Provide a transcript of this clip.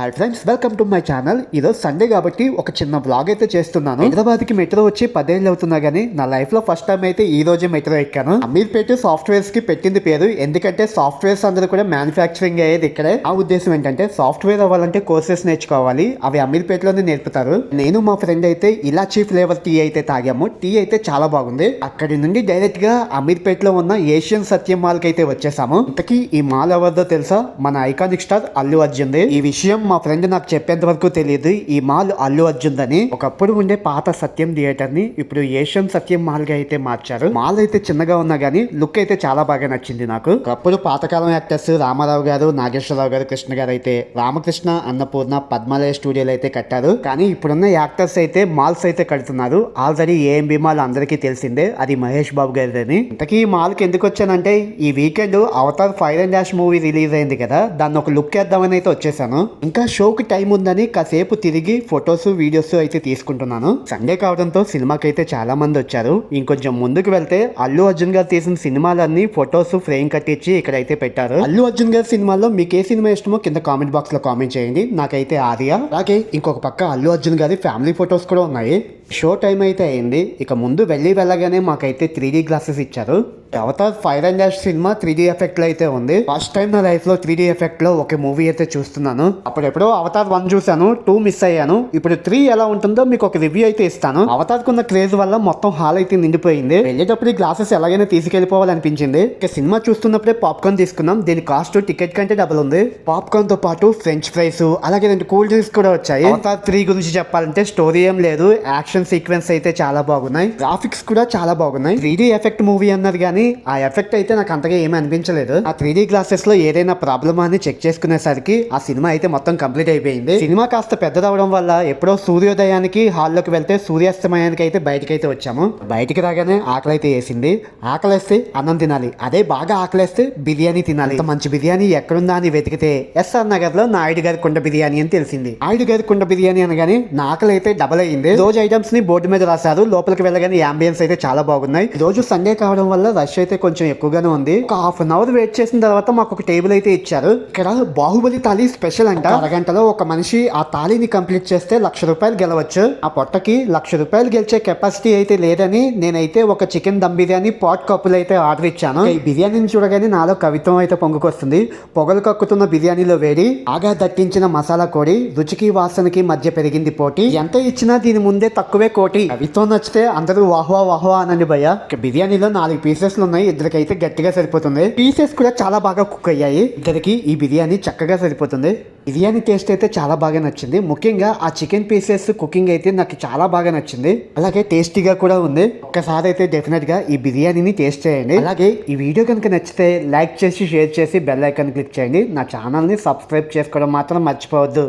Hi friends welcome to my channel ఈరోజు Sunday కాబట్టి ఒక చిన్న బ్లాగ్ అయితే చేస్తున్నాను. హైదరాబాద్కి మెట్రో వచ్చి పదేళ్ళు అవుతున్నా కానీ నా లైఫ్లో ఫస్ట్ టైం అయితే ఈ రోజే మెట్రో ఎక్కాను. అమీర్పేట సాఫ్ట్వేర్స్కి పెట్టింది పేరు. ఎందుకంటే సాఫ్ట్వేర్స్ అందరూ కూడా మ్యానుఫ్యాక్చరింగ్ అయ్యేది ఇక్కడే. ఆ ఉద్దేశం ఏంటంటే సాఫ్ట్వేర్ అవ్వాలంటే కోర్సెస్ నేర్చుకోవాలి. అవి అమీర్పేటలోనే నేర్పుతారు. నేను మా ఫ్రెండ్ అయితే ఇలాచీ ఫ్లేవర్ టీ అయితే తాగాము. టీ అయితే చాలా బాగుంది. అక్కడి నుండి డైరెక్ట్గా అమీర్పేటలో ఉన్న ఏషియన్ సత్యం మాల్కి అయితే వచ్చేసాము. ఇంతకీ ఈ మాల్ ఎవరిదో తెలుసా? మన ఐకానిక్ స్టార్ అల్లు అర్జున్ ఈ విషయం మా ఫ్రెండ్ నాకు చెప్పేంత వరకు తెలియదు ఈ మాల్ అల్లు అర్జున్ అని ఒకప్పుడు ఉండే పాత సత్యం థియేటర్ని ఇప్పుడు ఏషియన్ సత్యం మాల్గా అయితే మార్చారు. మాల్ అయితే చిన్నగా ఉన్నా గానీ లుక్ అయితే చాలా బాగా నచ్చింది నాకు. ఒకప్పుడు పాతకాలం యాక్టర్స్ రామారావు గారు నాగేశ్వరరావు గారు కృష్ణ గారు అయితే రామకృష్ణ అన్నపూర్ణ పద్మాలయ స్టూడియోలు అయితే కట్టారు. కానీ ఇప్పుడున్న యాక్టర్స్ అయితే మాల్స్ అయితే కడుతున్నారు. ఆల్రెడీ ఏఎంబి మాల్ అందరికీ తెలిసిందే అది మహేష్ బాబు గారిదని. ఇంతకీ ఈ మాల్కి ఎందుకు వచ్చానంటే ఈ weekend Avatar fire and ash movie release అయింది కదా దాన్ని ఒక లుక్ వేద్దామని అయితే వచ్చేసాను. ఇంకా షోకి టైం ఉందని కాసేపు తిరిగి ఫొటోస్ వీడియోస్ అయితే తీసుకుంటున్నాను. సండే కావడంతో సినిమాకి అయితే చాలా మంది వచ్చారు. ఇంకొంచెం ముందుకు వెళ్తే అల్లు అర్జున్ గారు తీసిన సినిమాలన్నీ ఫొటోస్ ఫ్రేమ్ కట్టించి ఇక్కడైతే పెట్టారు. అల్లు అర్జున్ గారి సినిమాల్లో మీకు ఏ సినిమా ఇష్టమో కింద కామెంట్ బాక్స్లో కామెంట్ చేయండి. నాకైతే ఆర్య. అలాగే ఇంకొక పక్క అల్లు అర్జున్ గారి ఫ్యామిలీ ఫొటోస్ కూడా ఉన్నాయి. షో టైం అయితే అయింది. ఇక ముందు వెళ్ళి వెళ్ళగానే మాకైతే త్రీ డీ గ్లాసెస్ ఇచ్చారు. Avatar fire and ash cinema three D ఎఫెక్ట్లో అయితే ఉంది. ఫస్ట్ టైం నా లైఫ్లో త్రీ డీ ఎఫెక్ట్లో ఒక మూవీ అయితే చూస్తున్నాను. అప్పుడెప్పుడో అవతార్ వన్ చూశాను టూ మిస్ అయ్యాను. ఇప్పుడు త్రీ ఎలా ఉంటుందో మీకు ఒక రివ్యూ అయితే ఇస్తాను. అవతార్కున్న క్రేజ్ వల్ల మొత్తం హాల్ అయితే నిండిపోయింది. వెళ్ళేటప్పుడు ఈ గ్లాసెస్ ఎలాగైనా తీసుకెళ్ళిపోవాలనిపించింది. ఇక సినిమా చూస్తున్నప్పుడే పాప్కార్న్ తీసుకున్నాం. దీని కాస్ట్ టికెట్ కంటే డబుల్ ఉంది. పాప్కార్న్తో పాటు ఫ్రెంచ్ ఫ్రైస్ అలాగే రెండు కూల్ డ్రింక్స్ కూడా వచ్చాయి. అవతార్ త్రీ గురించి చెప్పాలంటే స్టోరీ ఏం లేదు. యాక్షన్ సీక్వెన్స్ అయితే చాలా బాగున్నాయి. గ్రాఫిక్స్ కూడా చాలా బాగున్నాయి. త్రీ ఎఫెక్ట్ మూవీ అన్నారు కానీ ఆ ఎఫెక్ట్ అయితే నాకు అంతగా ఏమీ అనిపించలేదు. ఆ త్రీ గ్లాసెస్లో ఏదైనా ప్రాబ్లమ్ అని చెక్ చేసుకునేసరికి ఆ సినిమా అయితే మొత్తం కంప్లీట్ అయిపోయింది. సినిమా కాస్త పెద్దదవడం వల్ల ఎప్పుడో సూర్యోదయానికి హాల్లోకి వెళ్తే సూర్యాస్తమయానికి అయితే బయటకి అయితే వచ్చాము. బయటికి రాగానే ఆకలి అయితే వేసింది. ఆకలేస్తే అన్నం తినాలి. అదే బాగా ఆకలేస్తే బిర్యానీ తినాలి. మంచి బిర్యానీ ఎక్కడుందా అని వెతికితే ఎస్ఆర్ నగర్లో నాయుడు గారి కుండ బిర్యానీ అని తెలిసింది. నాయుడు గారి కుండ బిర్యానీ అనగానే నా ఆకలి అయితే డబల్ అయింది రోజు ఐటమ్స్ ని బోర్డు మీద రాశారు. లోపలికి వెళ్ళగానే అంబియన్స్ అయితే చాలా బాగున్నాయి. ఈ రోజు సండే కావడం వల్ల రష్ అయితే కొంచెం ఎక్కువగానే ఉంది. ఒక హాఫ్ అన్ అవర్ వెయిట్ చేసిన తర్వాత మాకు ఒక టేబుల్ అయితే ఇచ్చారు. ఇక్కడ బాహుబలి తాళి స్పెషల్ అంట. అరగంటలో ఒక మనిషి ఆ తాళిని కంప్లీట్ చేస్తే లక్ష రూపాయలు గెలవచ్చు. ఆ పొట్టకి లక్ష రూపాయలు గెలిచే కెపాసిటీ అయితే లేదని నేనైతే ఒక చికెన్ దమ్ బిర్యానీ పాట్ కప్పులు అయితే ఆర్డర్ ఇచ్చాను. ఈ బిర్యానీని చూడగానే నాలో కవిత్వం అయితే పొంగుకొస్తుంది. పొగలు కక్కుతున్న బిర్యానీలో వేడి ఆగా దట్టించిన మసాలా కోడి రుచికి వాసనకి మధ్య పెరిగింది పోటీ. ఎంత ఇచ్చినా దీని ముందే తక్కువ కోటి. కవిత్వం నచ్చితే అందరూ వాహ్వా వాహ్వా అనండి భయ్య. బిర్యానీలో నాలుగు పీసెస్ ఉన్నాయి ఇద్దరికైతే గట్టిగా సరిపోతుంది. పీసెస్ కూడా చాలా బాగా కుక్ అయ్యాయి. ఇద్దరికి ఈ బిర్యానీ చక్కగా సరిపోతుంది. బిర్యానీ టేస్ట్ అయితే చాలా బాగా నచ్చింది. ముఖ్యంగా ఆ చికెన్ పీసెస్ కుకింగ్ అయితే నాకు చాలా బాగా నచ్చింది. అలాగే టేస్టీగా కూడా ఉంది. ఒక్కసారి అయితే డెఫినెట్గా ఈ బిర్యానీని టేస్ట్ చేయండి. అలాగే ఈ వీడియో కనుక నచ్చితే లైక్ చేసి షేర్ చేసి బెల్ ఐకాన్ క్లిక్ చేయండి. నా ఛానల్ని సబ్స్క్రైబ్ చేసుకోవడం మాత్రం మర్చిపోవద్దు.